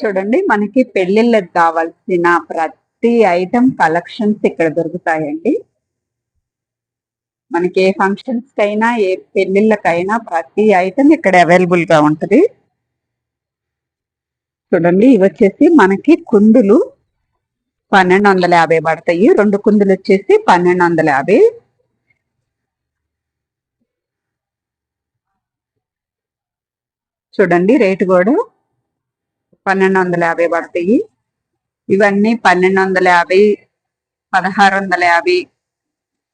చూడండి మనకి పెళ్ళిళ్ళకి కావాల్సిన ప్రతి ఐటమ్ కలెక్షన్స్ ఇక్కడ దొరుకుతాయండి. మనకి ఏ ఫంక్షన్స్ కైనా ఏ పెళ్ళిళ్ళకైనా ప్రతి ఐటమ్ ఇక్కడ అవైలబుల్గా ఉంటది. చూడండి ఇవి వచ్చేసి మనకి కుందులు పన్నెండు వందల యాభై పడతాయి. రెండు కుందులు వచ్చేసి పన్నెండు వందల యాభై. చూడండి రేటు కూడా పన్నెండు వందల యాభై పడతాయి. ఇవన్నీ పన్నెండు వందల యాభై పదహారు వందల యాభై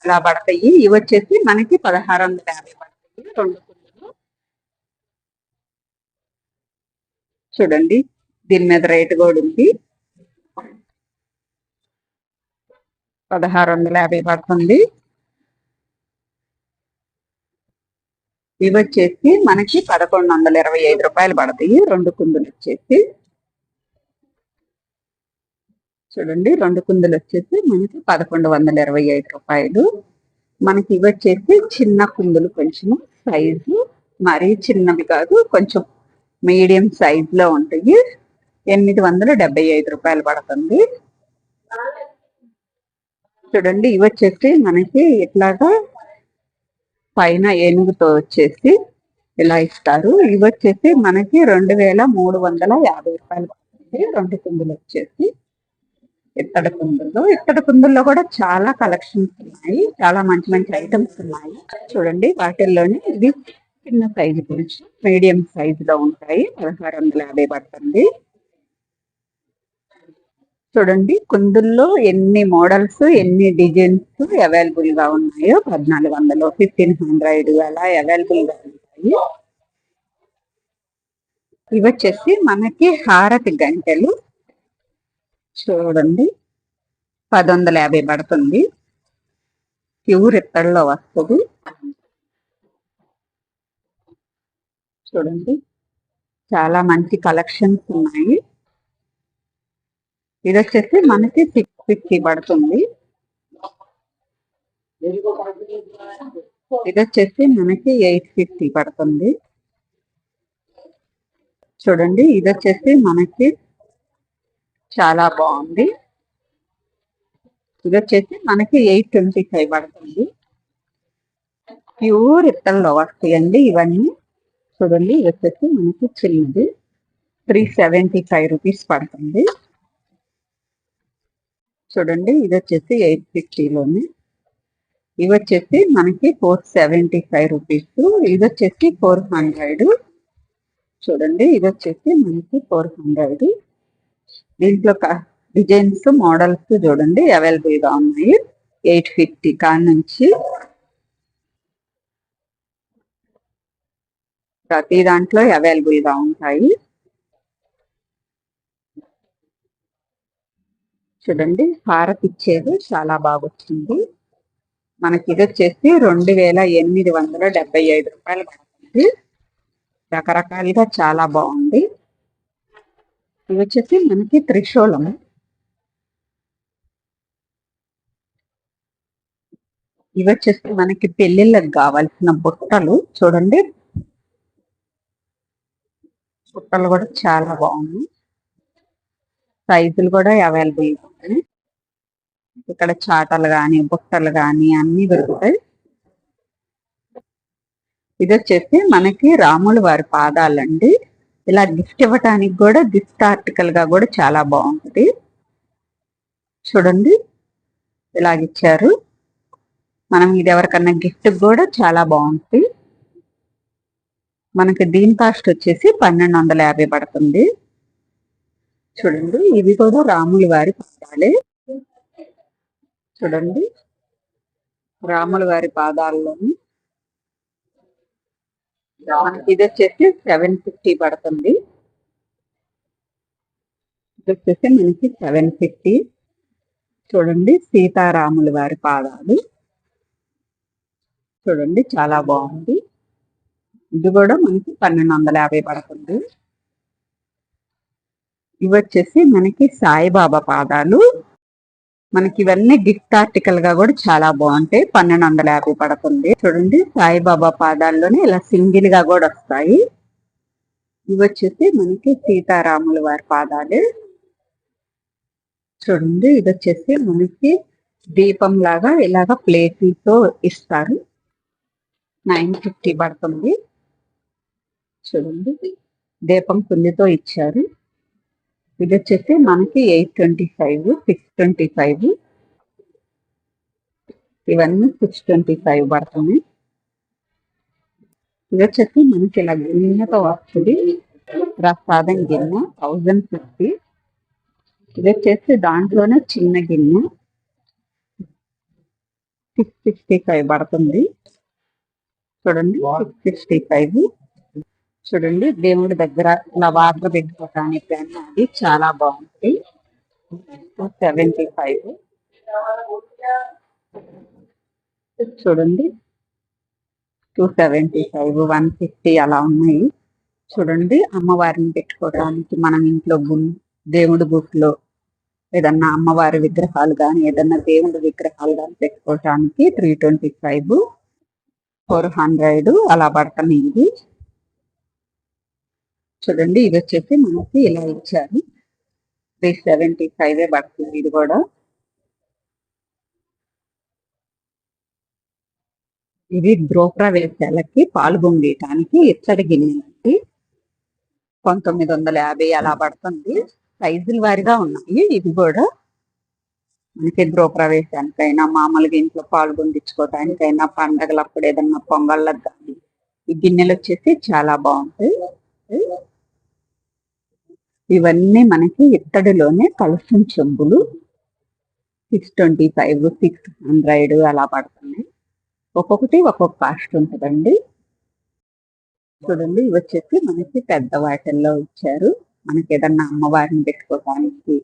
అలా పడతాయి. ఇవి వచ్చేసి మనకి పదహారు వందల యాభై పడతాయి. రెండు కుందులు చూడండి దీని మీద రేటు కూడా ఉంది. పదహారు వందల యాభై పడుతుంది. ఇవి వచ్చేసి మనకి పదకొండు వందల ఇరవై ఐదు రూపాయలు పడతాయి. రెండు కుందులు వచ్చేసి. చూడండి రెండు కుందులు వచ్చేసి మనకి పదకొండు వందల ఇరవై ఐదు రూపాయలు. మనకి ఇవి వచ్చేసి చిన్న కుందులు కొంచెం సైజు మరీ చిన్నవి కాదు కొంచెం మీడియం సైజులో ఉంటాయి. ఎనిమిది వందల డెబ్బై ఐదు రూపాయలు పడుతుంది. చూడండి ఇవి వచ్చేసి మనకి ఇట్లాగా పైన ఏనుగుతో వచ్చేసి ఇలా ఇస్తారు. ఇవి వచ్చేసి మనకి రెండు వేల మూడు వందల యాభై రూపాయలు పడుతుంది. రెండు కుందులు వచ్చేసి. ఇత్తడి కుందులు ఇత్తడి కుందుల్లో కూడా చాలా కలెక్షన్స్ ఉన్నాయి. చాలా మంచి మంచి ఐటమ్స్ ఉన్నాయి. చూడండి వాటిల్లోనే ఇది చిన్న సైజు గురించి మీడియం సైజ్లో ఉంటాయి. పదహారు వందల యాభై పడుతుంది. చూడండి కుందుల్లో ఎన్ని మోడల్స్ ఎన్ని డిజైన్స్ అవైలబుల్గా ఉన్నాయో పద్నాలుగు వందలు ఫిఫ్టీన్ హండ్రెడ్ అలా అవైలబుల్గా ఉంటాయి. ఇవి వచ్చేసి మనకి హారతి గంటలు. చూడండి. పది వందల యాభై పడుతుంది. ప్యూర్ ఇత్తడిలో వస్తుంది. చూడండి. చాలా మంచి కలెక్షన్స్ ఉన్నాయి. ఇది వచ్చేసి మనకి సిక్స్ ఫిఫ్టీ పడుతుంది. ఇది వచ్చేసి మనకి ఎయిట్ ఫిఫ్టీ పడుతుంది. చూడండి. ఇది వచ్చేసి మనకి చాలా బాగుంది. ఇది వచ్చేసి మనకి ఎయిట్ ట్వంటీ ఫైవ్ పడుతుంది. ప్యూర్ ఇత్తల్లో వస్తాయండి ఇవన్నీ. చూడండి ఇది వచ్చేసి మనకి చిన్నది త్రీ సెవెంటీ ఫైవ్ రూపీస్ పడుతుంది. చూడండి ఇది వచ్చేసి ఎయిట్ ఫిఫ్టీలోనే. ఇవి వచ్చేసి మనకి ఫోర్ సెవెంటీ ఫైవ్ రూపీస్. ఇది వచ్చేసి ఫోర్ హండ్రెడ్. చూడండి ఇది వచ్చేసి మనకి ఫోర్ హండ్రెడ్. దీంట్లో డిజైన్స్ మోడల్స్ చూడండి. అవైలబుల్గా ఉన్నాయి. ఎయిట్ ఫిఫ్టీ కాడ నుంచి ప్రతి దాంట్లో అవైలబుల్గా ఉంటాయి. చూడండి. హారత్ ఇచ్చేది చాలా బాగొచ్చింది. మనకి ఇది వచ్చేసి రెండు వేల ఎనిమిది వందల డెబ్బై ఐదు రూపాయలు పడుతుంది. రకరకాలుగా చాలా బాగుంది. ఇవి వచ్చేసి మనకి త్రిశూలం ఇవి వచ్చేసి మనకి పెళ్ళిళ్ళకి కావాల్సిన బుట్టలు చూడండి. బుట్టలు కూడా చాలా బాగున్నాయి. సైజులు కూడా అవైలబుల్ ఉంటాయి ఇక్కడ చాటలు కానీ బుట్టలు కానీ అన్ని దొరుకుతాయి. ఇది వచ్చేసి మనకి రాముల వారి పాదాలండి. ఇలా గిఫ్ట్ ఇవ్వటానికి కూడా గిఫ్ట్ ఆర్టికల్గా కూడా చాలా బాగుంటుంది. చూడండి ఇలాగిచ్చారు మనం ఇది ఎవరికన్నా గిఫ్ట్ కూడా చాలా బాగుంటుంది మనకి దీని కాస్ట్ వచ్చేసి పన్నెండు వందల యాభై పడుతుంది. చూడండి ఇవి కూడా రాముల వారి పాదాలే. చూడండి రాముల వారి పాదాల్లోని ఇది వచ్చేసి సెవెన్ ఫిఫ్టీ పడుతుంది. ఇది వచ్చేసి మనకి సెవెన్ ఫిఫ్టీ చూడండి సీతారాముల వారి పాదాలు. చూడండి చాలా బాగుంది. ఇది కూడా మనకి పన్నెండు వందల యాభై పడుతుంది. ఇవి వచ్చేసి మనకి సాయిబాబా పాదాలు. మనకి ఇవన్నీ గిఫ్ట్ ఆర్టికల్గా కూడా చాలా బాగుంటాయి. పన్నెండు వందల యాభై పడుతుంది చూడండి సాయిబాబా పాదాల్లోనే ఇలా సింగిల్గా కూడా వస్తాయి. ఇవి వచ్చేసి మనకి సీతారాముల వారి పాదాలు. చూడండి ఇది వచ్చేసి మనకి దీపం లాగా ఇలాగ ప్లేట్లతో ఇస్తారు. నైన్ ఫిఫ్టీ పడుతుంది. చూడండి దీపం కుందితో ఇచ్చారు. ఇది వచ్చేసి మనకి eight twenty five six twenty five. ఇవన్నీ సిక్స్ ట్వంటీ ఫైవ్ పడుతుంది ఇది వచ్చేసి మనకి ఇలా గిన్నెతో వస్తుంది ప్రసాదం గిన్నె థౌజండ్ ఫిఫ్టీ. ఇది వచ్చేసి దాంట్లోనే చిన్న గిన్నె. సిక్స్ సిక్స్టీ ఫైవ్ పడుతుంది. చూడండి సిక్స్ సిక్స్టీ ఫైవ్. చూడండి దేవుడి దగ్గర ఇలా పెట్టుకోవటానికి పెట్టుకోవడానికి కానీ అది చాలా బాగుంది. సెవెంటీ ఫైవ్ చూడండి two seventy five one fifty అలా ఉన్నాయి. చూడండి అమ్మవారిని పెట్టుకోవడానికి మనం ఇంట్లో గు- దేవుడి బుక్లో ఏదన్నా అమ్మవారి విగ్రహాలు కానీ ఏదన్నా దేవుడి విగ్రహాలు కానీ పెట్టుకోవటానికి three twenty five four hundred అలా పడుతున్నాయి ఇది చూడండి ఇది వచ్చేసి మనకి ఇలా ఇచ్చారు. త్రీ సెవెంటీ ఫైవ్ పడుతుంది ఇది కూడా. ఇది గృహప్రవేశాలకి పాల్గొనేయటానికి ఇచ్చడి గిన్నెలకి పంతొమ్మిది వందల యాభై అలా పడుతుంది. సైజుల వారిగా ఉన్నాయి. ఇది కూడా మనకి గృహప్రవేశానికైనా మామూలుగా ఇంట్లో పాల్గొందించుకోవటానికైనా పండగలప్పుడు ఏదన్నా పొంగళ్ళకి కానీ ఈ గిన్నెలు వచ్చేసి చాలా బాగుంటాయి. ఇవన్నీ మనకి ఇత్తడిలోనే కలుషం చెంబులు. Six twenty five six hundred అలా పడుతున్నాయి. ఒక్కొక్కటి ఒక్కొక్క కాస్ట్ ఉంటుందండి. చూడండి ఇవి వచ్చేసి మనకి పెద్ద వాటిల్లో ఇచ్చారు. మనకి ఏదన్నా అమ్మవారిని పెట్టుకోవడానికి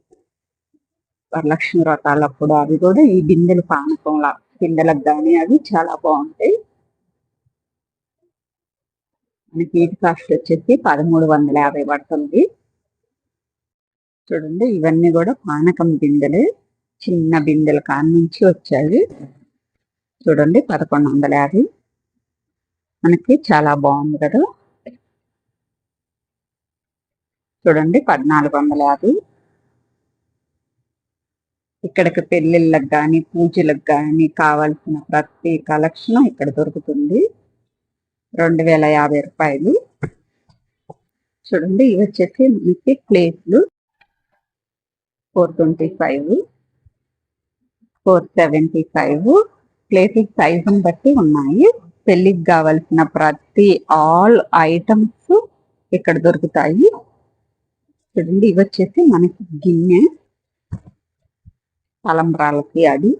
వరలక్ష్మి వ్రతాలప్పుడు అవి కూడా ఈ బిందెలు పానకంలా బిందెలకు కానీ అవి చాలా బాగుంటాయి. మనకి వీటి కాస్ట్ వచ్చేసి పదమూడు వందల యాభై పడుతుంది. చూడండి ఇవన్నీ కూడా పానకం బిందెలు చిన్న బిందెల కాని నుంచి వచ్చాయి. చూడండి పదకొండు వందల యాభై. మనకి చాలా బాగుంది కదా. చూడండి పద్నాలుగు వందల యాభై. ఇక్కడికి పెళ్ళిళ్ళకి కానీ పూజలకు కానీ కావాల్సిన ప్రతి కలెక్షన్ ఇక్కడ దొరుకుతుంది. రెండు వేల యాభై రూపాయలు. చూడండి ఇవి వచ్చేసి మనకి ప్లేట్లు. Four twenty five four seventy five. Places సైజుని బట్టి ఉన్నాయి. పెళ్ళికి కావలసిన ప్రతి ఆల్ ఐటమ్స్ ఇక్కడ దొరుకుతాయి. చూడండి ఇవి వచ్చేసి మనకి గిన్నె తలంబ్రాలకి అది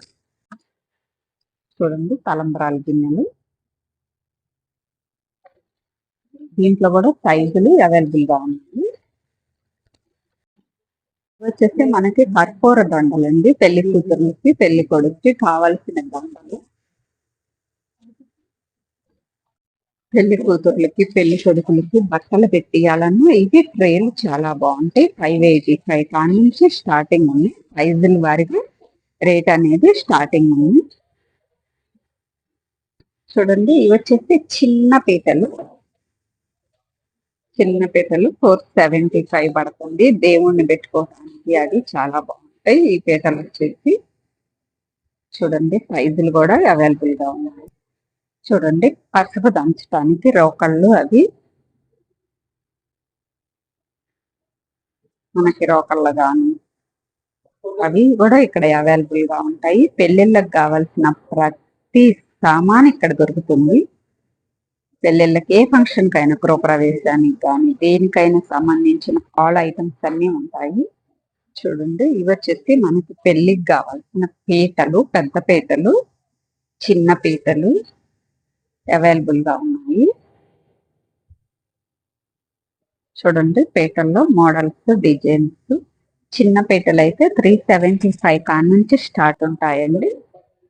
చూడండి తలంబ్రాల గిన్నెలు. దీంట్లో కూడా సైజులు అవైలబుల్గా ఉన్నాయి. వచ్చేసి మనకి కర్పూర దండలండి. పెళ్ళి కూతురుకి పెళ్ళి కొడుకుకి కావాల్సిన దండలు. పెళ్ళి కూతుర్లకి పెళ్ళి కొడుకులకి బట్టలు పెట్టియాలన్నా ఇవి ట్రేలు చాలా బాగుంటాయి. ఫైవ్ ఎయిటీ ఫైవ్ కాడ నుంచి స్టార్టింగ్ ఉంది ప్రైజుల వారిగా రేట్ అనేది స్టార్టింగ్ ఉంది. చూడండి ఇవి వచ్చేసి చిన్న పీటలు. చిన్న పీటలు ఫోర్ సెవెంటీ ఫైవ్ పడుతుంది. దేవుణ్ణి పెట్టుకోవడానికి అది చాలా బాగుంటాయి. ఈ పీటలు వచ్చేసి చూడండి సైజులు కూడా అవైలబుల్గా ఉన్నాయి. చూడండి పసుపు దంచడానికి రోకళ్ళు అవి. మనకి రోకళ్ళు గాను అవి కూడా ఇక్కడ అవైలబుల్గా ఉంటాయి. పెళ్ళిళ్ళకి కావాల్సిన ప్రతి సామాన్ ఇక్కడ దొరుకుతుంది. పెళ్ళిళ్ళకి ఏ ఫంక్షన్ కైనా గృహప్రవేశానికి కానీ దేనికైనా సంబంధించిన ఆల్ ఐటమ్స్ అన్ని ఉంటాయి. చూడండి ఇవి వచ్చేసి మనకి పెళ్ళికి కావాల్సిన పీటలు పెద్ద పీటలు చిన్న పీటలు అవైలబుల్గా ఉన్నాయి. చూడండి పీటల్లో మోడల్స్ డిజైన్స్ చిన్న పీటలు అయితే త్రీ సెవెంటీ ఫైవ్ కాడ నుంచి స్టార్ట్ ఉంటాయండి.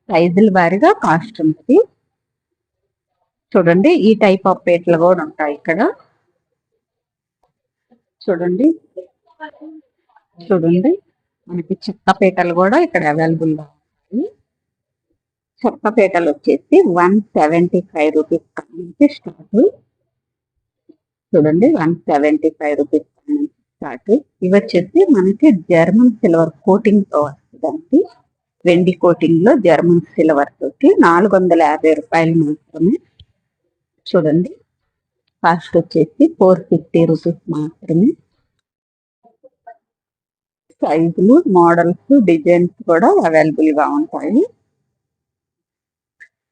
సైజుల వారిగా కాస్ట్ ఉంటుంది చూడండి ఈ టైప్ ఆఫ్ పేట్లు కూడా ఉంటాయి ఇక్కడ. చూడండి చూడండి మనకి చెక్క పీటలు కూడా ఇక్కడ అవైలబుల్గా ఉన్నాయి. చెక్క పీటలు వచ్చేసి వన్ సెవెంటీ ఫైవ్ రూపీస్ నుంచి స్టార్ట్. చూడండి one seventy five rupees start. ఇవి వచ్చేసి మనకి జర్మన్ సిల్వర్ కోటింగ్తో వస్తుందండి. వెండి కోటింగ్లో జర్మన్ సిల్వర్ తోటి నాలుగు వందల యాభై రూపాయలు మాత్రమే చూడండి. కాస్ట్ వచ్చేసి ఫోర్ ఫిఫ్టీ రూపీస్ మాత్రమే. సైజులు మోడల్స్ డిజైన్స్ కూడా అవైలబుల్గా ఉంటాయి.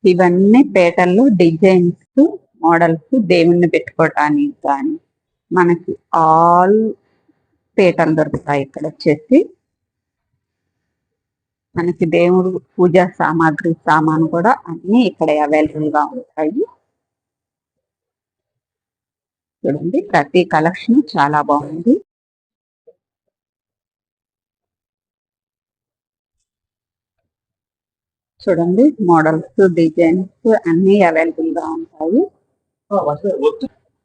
ఇవన్నీ పేటల్లో డిజైన్స్ మోడల్స్ దేవుణ్ణి పెట్టుకోవడానికి కానీ మనకి ఆల్ పీటలు దొరుకుతాయి ఇక్కడ వచ్చేసి. మనకి దేవుడు పూజా సామాగ్రి సామాను కూడా అన్ని ఇక్కడ అవైలబుల్గా ఉంటాయి. చూడండి ప్రతి కలెక్షన్ చాలా బాగుంది. చూడండి మోడల్స్ డిజైన్స్ అన్ని అవైలబుల్గా ఉంటాయి.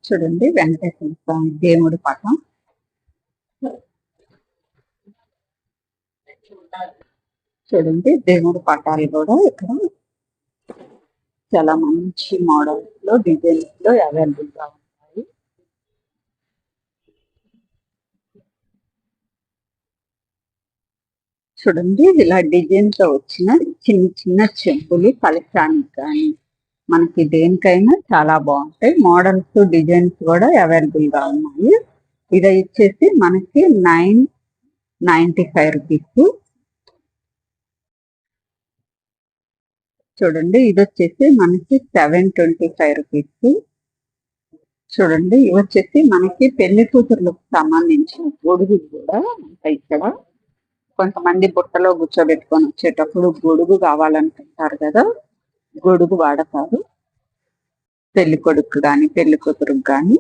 చూడండి వెంకటేశ్వర స్వామి దేవుడి పటం. చూడండి దేవుడి పటాలు కూడా ఇక్కడ చాలా మంచి మోడల్స్లో డిజైన్స్లో అవైలబుల్గా ఉంటాయి చూడండి ఇలా డిజైన్స్ వచ్చిన చిన్న చిన్న చెంపులు కలశానికి కానీ మనకి దేనికైనా చాలా బాగుంటాయి. మోడల్స్ డిజైన్స్ కూడా అవైలబుల్గా ఉన్నాయి. ఇది వచ్చేసి మనకి నైన్ నైన్టీ ఫైవ్ రూపీస్. చూడండి ఇది వచ్చేసి మనకి సెవెన్ ట్వంటీ ఫైవ్ రూపీస్. చూడండి ఇవి వచ్చేసి మనకి పెళ్ళి కూతుర్లకు సంబంధించిన గొడుగులు కూడా ఉంటాయి ఇక్కడ. కొంతమంది బుట్టలో కూర్చోబెట్టుకొని వచ్చేటప్పుడు గొడుగు కావాలనుకుంటారు కదా గొడుగు వాడతారు. పెళ్ళి కొడుకు కానీ పెళ్ళి కూతురుకు కానీ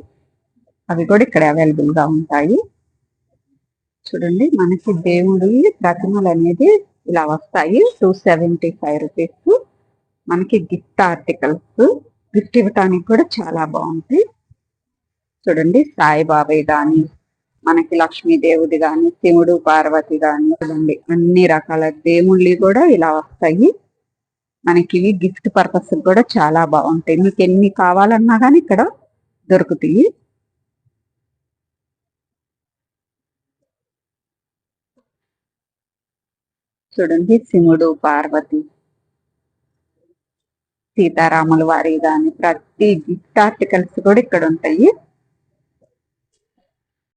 అవి కూడా ఇక్కడ అవైలబుల్గా ఉంటాయి. చూడండి మనకి దేవుడి ప్రతిమలు అనేది ఇలా వస్తాయి. టూ సెవెంటీ ఫైవ్ రూపీస్ మనకి గిఫ్ట్ ఆర్టికల్స్ గిఫ్ట్ ఇవ్వటానికి కూడా చాలా బాగుంటాయి. చూడండి సాయిబాబాయ్ కానీ మనకి లక్ష్మీదేవుది కానీ శివుడు పార్వతి కానీ చూడండి అన్ని రకాల దేవుళ్ళి కూడా ఇలా వస్తాయి. మనకి ఇవి గిఫ్ట్ పర్పస్ కూడా చాలా బాగుంటాయి. మీకు ఎన్ని కావాలన్నా కానీ ఇక్కడ దొరుకుతాయి. చూడండి శివుడు పార్వతి సీతారాముల వారి కానీ ప్రతి గిఫ్ట్ ఆర్టికల్స్ కూడా ఇక్కడ ఉంటాయి.